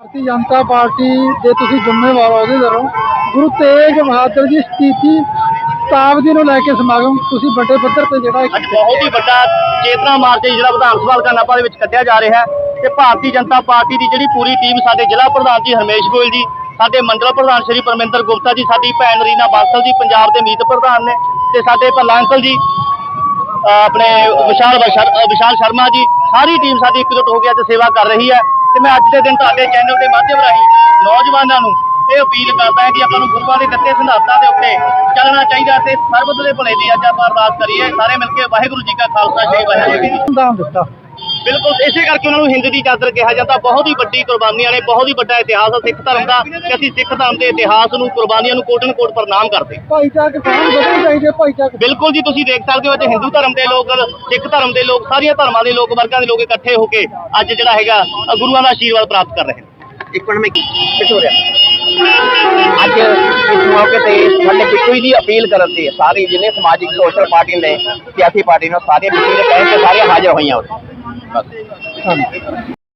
Bharatiya Janata party ਦੇ ਤੁਸੀਂ ਜ਼ਿੰਮੇਵਾਰ ਅਹੁਦੇਦਾਰ ਹੋ ਗੁਰੂ ਤੇਗ ਬਹਾਦਰ ਜੀ ਸਥਿਤੀ ਸ਼ਤਾਬਦੀ ਨੂੰ ਲੈ ਕੇ ਸਮਾਗਮ ਤੁਸੀਂ ਵੱਡੇ ਪੱਧਰ ਤੇ ਜਿਹੜਾ ਅੱਜ ਬਹੁਤ ਹੀ ਵੱਡਾ ਚੇਤਨਾ ਮਾਰਚ ਜਿਹੜਾ ਵਿਧਾਨ ਸਭਾ ਹਲਕਾ ਦੇ ਵਿੱਚ ਕੱਢਿਆ ਜਾ ਰਿਹਾ ਹੈ ਤੇ ਭਾਰਤੀ ਜਨਤਾ ਪਾਰਟੀ ਦੀ ਜਿਹੜੀ ਪੂਰੀ ਟੀਮ ਸਾਡੇ ਜ਼ਿਲ੍ਹਾ ਪ੍ਰਧਾਨ ਜੀ ਹਰਮੇਸ਼ ਗੋਇਲ ਜੀ, ਸਾਡੇ ਮੰਡਲ ਪ੍ਰਧਾਨ ਸ਼੍ਰੀ ਪਰਮਿੰਦਰ ਗੁਪਤਾ ਜੀ, ਸਾਡੀ ਭੈਣ ਰੀਨਾ ਬਾਂਸਲ ਜੀ, ਪੰਜਾਬ ਦੇ ਮੀਤ ਪ੍ਰਧਾਨ ਨੇ ਤੇ ਸਾਡੇ ਭੱਲਾ ਅੰਕਲ ਜੀ ਆਪਣੇ ਵਿਸ਼ਾਲ ਵਸ਼ਰ- ਵਿਸ਼ਾਲ ਸ਼ਰਮਾ ਜੀ, ਸਾਰੀ ਟੀਮ ਸਾਡੀ ਇਕਜੁੱਟ ਹੋ ਕੇ ਅੱਜ ਸੇਵਾ ਕਰ ਰਹੀ ਹੈ। ਤੇ ਮੈਂ ਅੱਜ ਦੇ ਦਿਨ ਤੁਹਾਡੇ ਚੈਨਲ ਦੇ ਮਾਧਿਅਮ ਰਾਹੀਂ ਨੌਜਵਾਨਾਂ ਨੂੰ ਇਹ ਅਪੀਲ ਕਰਦਾ ਹਾਂ ਕਿ ਆਪਾਂ ਨੂੰ ਗੁਰੂਆਂ ਦੇ ਦਿੱਤੇ ਸਿਧਾਂਤਾਂ ਦੇ ਉੱਤੇ ਚੱਲਣਾ ਚਾਹੀਦਾ ਤੇ ਸਰਬਤ ਦੇ ਭਲੇ ਦੀ ਅੱਜ ਆਪਾਂ ਅਰਦਾਸ ਕਰੀਏ ਸਾਰੇ ਮਿਲ ਕੇ ਵਾਹਿਗੁਰੂ ਜੀ ਕਾ ਖਾਲਸਾ, ਜੀ ਵਾਹਿਗੁਰੂ ਜੀ ਕੀ ਫਤਿਹ। ਬਿਲਕੁਲ ਇਸੇ ਕਰਕੇ ਉਹਨਾਂ ਨੂੰ ਹਿੰਦ ਦੀ ਚਾਦਰ ਕਿਹਾ ਜਾਂਦਾ। ਬਹੁਤ ਹੀ ਵੱਡੀ ਕੁਰਬਾਨੀਆਂ ਨੇ ਬਹੁਤ ਹੀ ਵੱਡਾ ਇਤਿਹਾਸ ਹੈ ਸਿੱਖ ਧਰਮ ਦਾ ਕਿ ਅਸੀਂ ਸਿੱਖ ਧਰਮ ਦੇ ਇਤਿਹਾਸ ਨੂੰ ਕੁਰਬਾਨੀਆਂ ਨੂੰ ਕੋਟਨ ਕੋਟ ਪ੍ਰਣਾਮ ਕਰਦੇ। ਭਾਈਚਾਰਕ ਸਾਂਝ ਵਧਣੀ ਚਾਹੀਦੀ ਹੈ ਭਾਈਚਾਰਕ ਬਿਲਕੁਲ ਜੀ ਤੁਸੀਂ ਦੇਖ ਸਕਦੇ ਹੋ ਅੱਜ ਹਿੰਦੂ ਧਰਮ ਦੇ ਲੋਕ ਸਿੱਖ ਧਰਮ ਦੇ ਲੋਕ ਸਾਰੀਆਂ ਧਰਮਾਂ ਦੇ ਲੋਕ ਵਰਗਾਂ ਦੇ ਲੋਕ ਇਕੱਠੇ ਹੋ ਕੇ ਅੱਜ ਜਿਹੜਾ ਹੈਗਾ ਅ, ਗੁਰੂਆਂ ਦਾ ਆਸ਼ੀਰਵਾਦ ਪ੍ਰਾਪਤ ਕਰ ਰਹੇ ਨੇ। ਇੱਕ ਮਿੰਟ ਮੈਂ ਕਿੱਥੇ ਹੋ ਰਿਹਾ। ਅੱਜ ਇਸ ਮੌਕੇ ਤੇ ਸਾਡੇ ਬਿੱਟੂ ਦੀ ਅਪੀਲ ਕਰਨ ਤੇ ਸਾਰੇ ਜਿੰਨੇ ਸਮਾਜਿਕ ਸੋਸ਼ਲ ਪਾਰਟੀ ਨੇ ਸਿਆਸੀ ਪਾਰਟੀ ਨੇ ਸਾਰੇ ਬਿੱਟੂ ਦੇ ਕਹਿਣ ਤੇ ਸਾਰੇ ਹਾਜ਼ਰ ਹੋਈਆਂ। ਬਸ ਧੰਨਵਾਦ